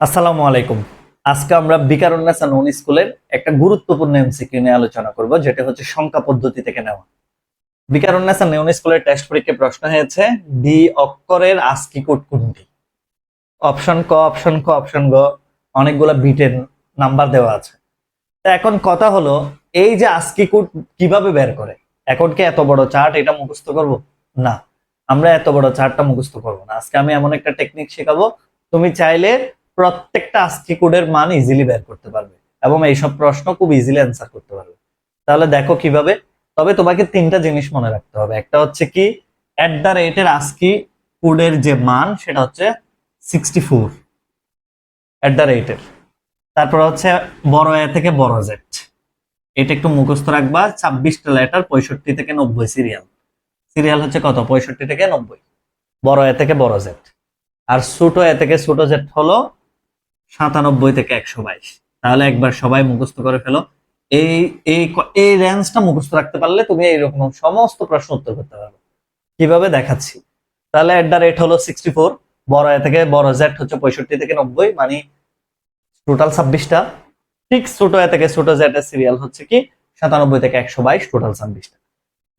আসসালামু আলাইকুম। আজকে আমরা বিকারুন্নাসা নন স্কুলের একটা গুরুত্বপূর্ণ এমসিকিউ নিয়ে আলোচনা করব, যেটা হচ্ছে সংখ্যা পদ্ধতি থেকে নেওয়া। বিকারুন্নাসা নন স্কুলের টেস্ট পরীক্ষায় প্রশ্ন হয়েছে ডি অক্ষরের আস্কি কোড কোনটি? অপশন ক অপশন ক অপশন গ, অনেকগুলো বিটের নাম্বার দেওয়া আছে। তা এখন কথা হলো, এই যে আস্কি কোড কীভাবে বের করে? এখন কি এত বড় চার্ট এটা মুখস্থ করব? না, আমরা এত বড় চার্টটা মুখস্থ করব না। আজকে আমি এমন একটা টেকনিক শেখাবো, তুমি চাইলে প্রত্যেকটা আস্কি কোডের মান ইজিলি বের করতে পারবে এবং এইসব প্রশ্ন খুব ইজিলি অ্যান্সার করতে পারবে। তাহলে দেখো কীভাবে? তবে তোমাকে তিনটা জিনিস মনে রাখতে হবে। একটা হচ্ছে কি অ্যাট দ্য রেটের আস্কি কোডের যে মান, সেটা হচ্ছে সিক্সটি ফোর অ্যাট দ্য রেটের তারপর হচ্ছে বড় এ থেকে বড় জেড এটা একটু মুখস্থ রাখবা, ছাব্বিশটা লেটার পঁয়ষট্টি থেকে নব্বই সিরিয়াল সিরিয়াল হচ্ছে কত? পঁয়ষট্টি থেকে নব্বই। বড় এ থেকে বড় জেড আর ছোট এ থেকে ছোট জেড হলো সাতানব্বই থেকে একশো বাইশ। তাহলে একবার সবাই মুখস্থ করে ফেলো। এই এই এই রেঞ্জটা মুখস্থ রাখতে পারলে তুমি এইরকম সমস্ত প্রশ্ন উত্তর করতে পারবে। কীভাবে দেখাচ্ছি? তাহলে এট দ্য রেট হলো সিক্সটি ফোর বড় এ থেকে বড় জেড হচ্ছে পঁয়ষট্টি থেকে নব্বই মানে টোটাল ছাব্বিশটা। ঠিক ছোট এ থেকে ছোট জেড এর সিরিয়াল হচ্ছে কি? সাতানব্বই থেকে একশো বাইশ টোটাল ছাব্বিশটা।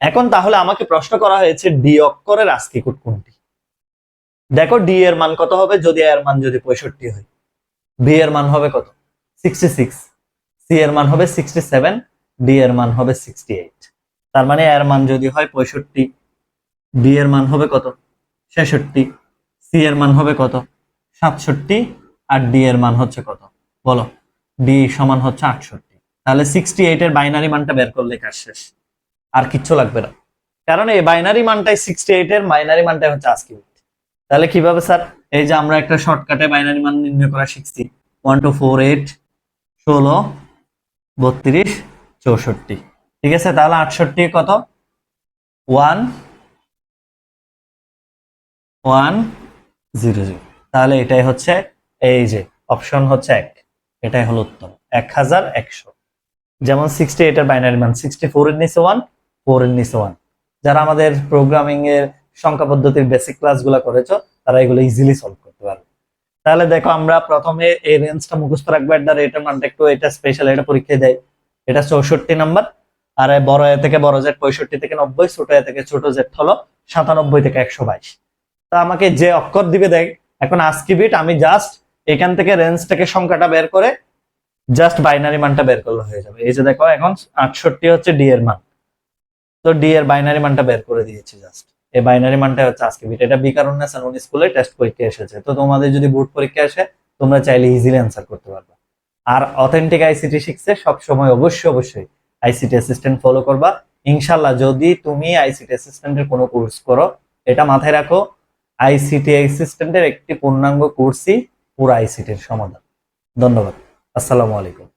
এখন তাহলে আমাকে প্রশ্ন করা হয়েছে ডি অক্ষরের কোড কোনটি? দেখো ডি এর মান কত হবে? যদি এর মান যদি পঁয়ষট্টি হয়। বি এর মান হবে কত? সিক্সটি সিক্স সি এর মান হবে সিক্সটি সেভেন ডি এর মান হবে সিক্সটি এইট তার মানে এর মান যদি হয় পঁয়ষট্টি বি এর মান হবে কত? ছেষট্টি. সি এর মান হবে কত? সাতষট্টি, আর ডি এর মান হচ্ছে কত? বলো। ডি সমান হচ্ছে আটষট্টি। তাহলে সিক্সটি এইট এর বাইনারি মানটা বের করলে কাজ শেষ। আর কিচ্ছু লাগবে না। কারণ এই বাইনারি মানটাই সিক্সটি এইট এর বাইনারি মানটাই হচ্ছে আজকে তাহলে কীভাবে স্যার? এই যে আমরা একটা শর্টকাটে বাইনারি মান নির্ণয় করা শিখছি। ওয়ান টু ফোর এইট ষোলো, বত্রিশ, চৌষট্টি। ঠিক আছে? তাহলে আটষট্টি কত? ওয়ান ওয়ান জিরো জিরো তাহলে এটাই হচ্ছে, এই যে অপশন হচ্ছে এক। এটাই হলো উত্তর। এক হাজার একশো। যেমন সিক্সটি এইটের বাইনারি মান সিক্সটি এর নিচে ওয়ানের নিচে ওয়ান যারা আমাদের প্রোগ্রামিং এর সংখ্যা পদ্ধতির বেসিক ক্লাসগুলো করেছ, তারা এগুলো ইজিলি সলভ করতে পারবে। তাহলে দেখো আমরা প্রথমে এই রেঞ্জটা মুখস্থ রাখব এট দ্য রেটের মানটা একটু এটা স্পেশাল এটা পরীক্ষায় দেয়। এটা চৌষট্টি নাম্বার আর বড় এ থেকে বড় জেট পঁয়ষট্টি থেকে নব্বই, ছোট এ থেকে ছোট জেট হলো সাতানব্বই থেকে একশো বাইশ। তা আমাকে যে অক্ষর দিবে দেখ, এখন আজকি বিট আমি জাস্ট এখান থেকে রেঞ্জটাকে সংখ্যাটা বের করে জাস্ট বাইনারি মানটা বের করলে হয়ে যাবে। এই যে দেখো, এখন আটষট্টি হচ্ছে ডি এর মান। তো ডি এর বাইনারি মানটা বের করে দিয়েছি জাস্ট এই বাইনারি মানটা হচ্ছে আজকে বিট এটা বিকারুন্না সানুন স্কুলে টেস্ট পরীক্ষা এসেছে। তো তোমাদের যদি বোর্ড পরীক্ষা আসে, তোমরা চাইলে ইজিলি অ্যান্সার করতে পারবে। আর অথেন্টিক আইসিটি শিখছে সব সময় অবশ্যই অবশ্যই আইসিটি অ্যাসিস্ট্যান্ট ফলো করবা। ইনশাল্লাহ যদি তুমি আইসিটি অ্যাসিস্ট্যান্টের কোনো কোর্স করো, এটা মাথায় রাখো আইসিটি অ্যাসিস্ট্যান্টের একটি পূর্ণাঙ্গ কোর্সই পুরো আইসিটির সমাধান। ধন্যবাদ। আসসালামু আলাইকুম।